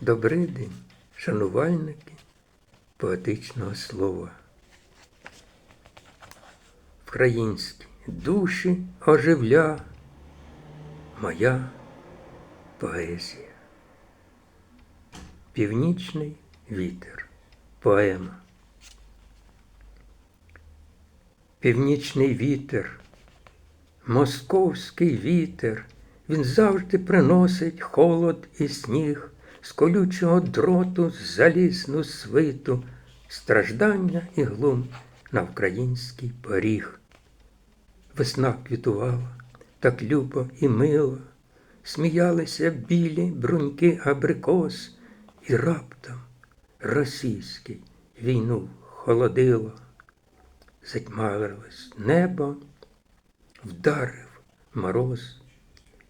Добрий день, шанувальники поетичного слова. Українські душі оживля моя поезія. Північний вітер. Поема. Північний вітер, московський вітер, він завжди приносить холод і сніг, з колючого дроту залізну свиту, страждання і глум на український поріг. Весна квітувала, так любо і мило, сміялися білі бруньки абрикос, і раптом російський війну холодило. Затьмарилось небо, вдарив мороз,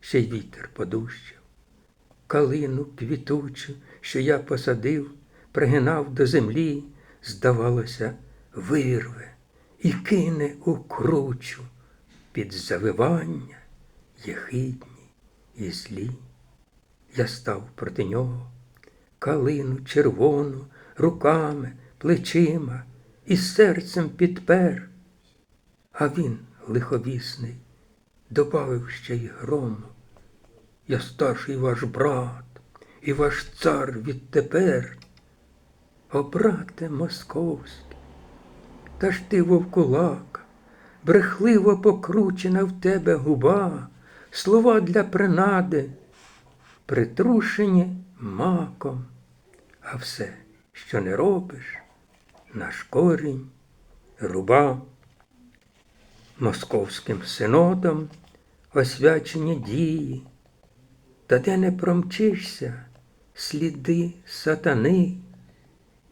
ще й вітер подущав. Калину квітучу, що я посадив, пригинав до землі, здавалося, вирве і кине у кручу під завивання єхидні і злі. Я став проти нього, калину червону, руками, плечима і серцем підпер, а він, лиховісний, добавив ще й грому. Я старший ваш брат і ваш цар відтепер. О, брате московський, та ж ти вовкулака, брехливо покручена в тебе губа, слова для принади, притрушені маком, а все, що не робиш, наш корінь, руба. Московським синодом освячені дії, та де не промчишся сліди сатани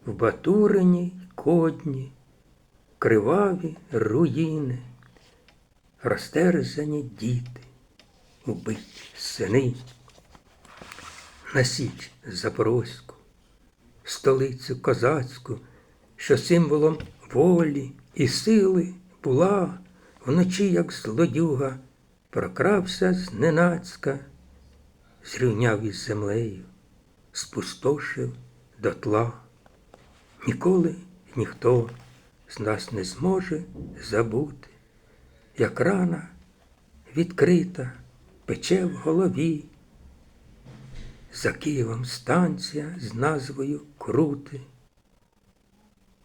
в батуриній кодні, криваві руїни, розтерзані діти, убиті сини. На січ Запорозьку, столицю козацьку, що символом волі і сили була, вночі, як злодюга, прокрався зненацька, зрівняв із землею, спустошив дотла. Ніколи ніхто з нас не зможе забути, як рана відкрита пече в голові. За Києвом станція з назвою Крути,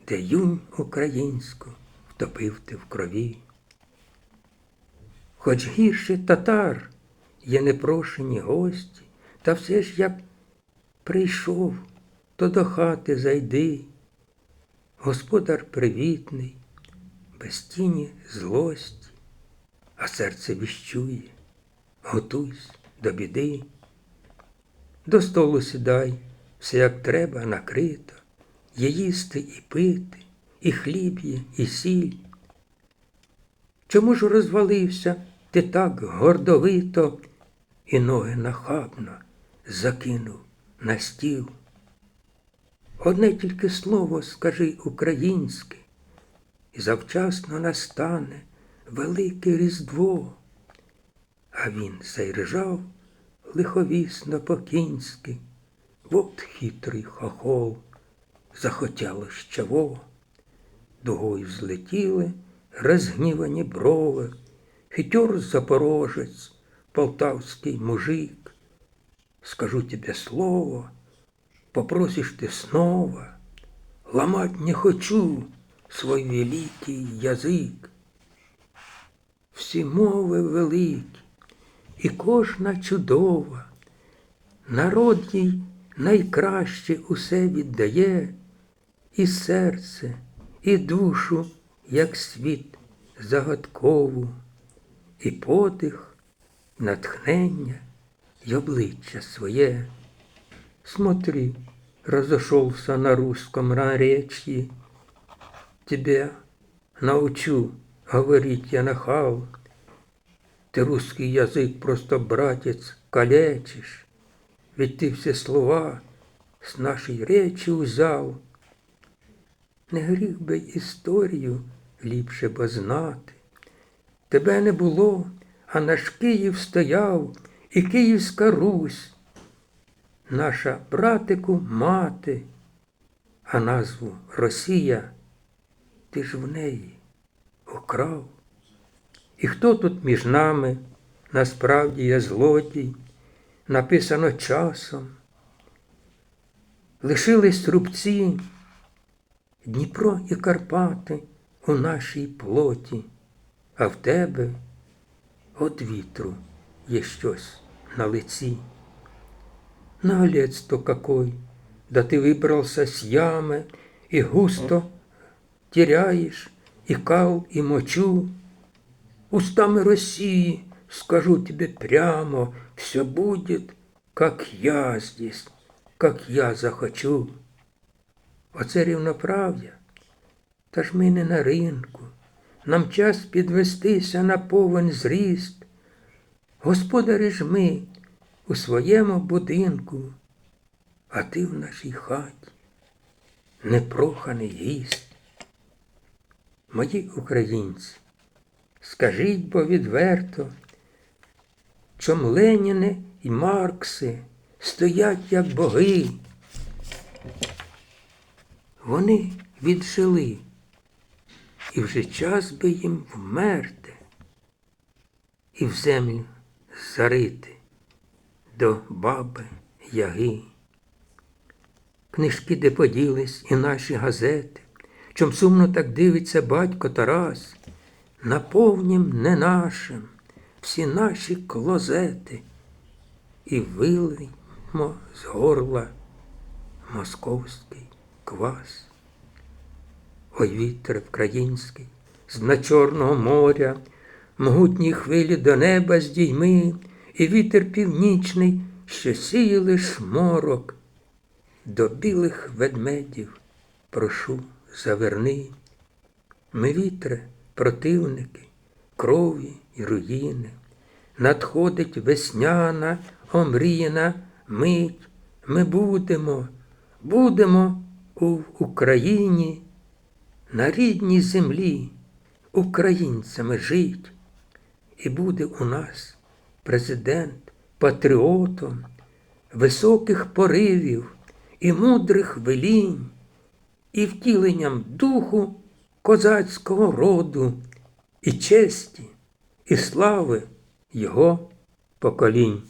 де юнь українську втопив ти в крові. Хоч гірше татар є непрошені гості, та все ж як прийшов, то до хати зайди. Господар привітний, без тіні злості, а серце віщує, готуйсь до біди. До столу сідай, все як треба накрито, є їсти і пити, і хліб є, і сіль. Чому ж розвалився ти так гордовито і ноги нахабно закинув на стіл? Одне тільки слово скажи українське, і завчасно настане велике Різдво. А він зайржав лиховісно по-кінськи, вот хитрий хохол, захотяло щаво, дугою злетіли розгнівані брови, хитер запорожець, полтавський мужик. Скажу тебе слово, попросишь ты снова, ломать не хочу свой великий язик. Всі мови великі, і кожна чудова, народ їй найкраще усе віддає, і серце, і душу, як світ загадкову, і подих, натхнення й обличчя своє. Смотри, разошелся на русском наречии. Тебя научу говорить я нахал. Ты русский язык просто, братец, калечишь. Ведь ты все слова с нашей речи узял. Не гріх би історію ліпше б знати. Тебе не було, а наш Київ стояв, і Київська Русь наша братику мати, а назву Росія ти ж в неї украв. І хто тут між нами насправді є злодій, написано часом. Лишились рубці, Дніпро і Карпати у нашій плоті, а в тебе от вітру є щось на лиці. Наглец-то какой, да ты выбрался с ямы и густо теряешь и кал, и мочу. Устами России скажу тебе прямо, все будет, как я здесь, как я захочу. Оце рівноправ'я. Та ж ми не на ринку. нам час підвестися на повен зріст. Господарі ж ми у своєму будинку, а ти в нашій хаті, непроханий гість. Мої українці, скажіть бо відверто, чом Леніни і Маркси стоять як боги. Вони віджили, і вже час би їм вмерти і в землю зарити до баби яги. Книжки, де поділись, і наші газети, чом сумно так дивиться батько Тарас, наповнім не нашим всі наші клозети і вилиймо з горла московський квас. Ой вітер український, з на Чорного моря, могутні хвилі до неба здійми, і вітер північний, що сіє лиш морок. До білих ведмедів прошу заверни. Ми вітре, противники, крові і руїни. Надходить весняна, омріяна мить. Ми будемо, будемо у Україні, на рідній землі українцями жить. І буде у нас президент патріотом високих поривів і мудрих велінь, і втіленням духу козацького роду, і честі, і слави його поколінь.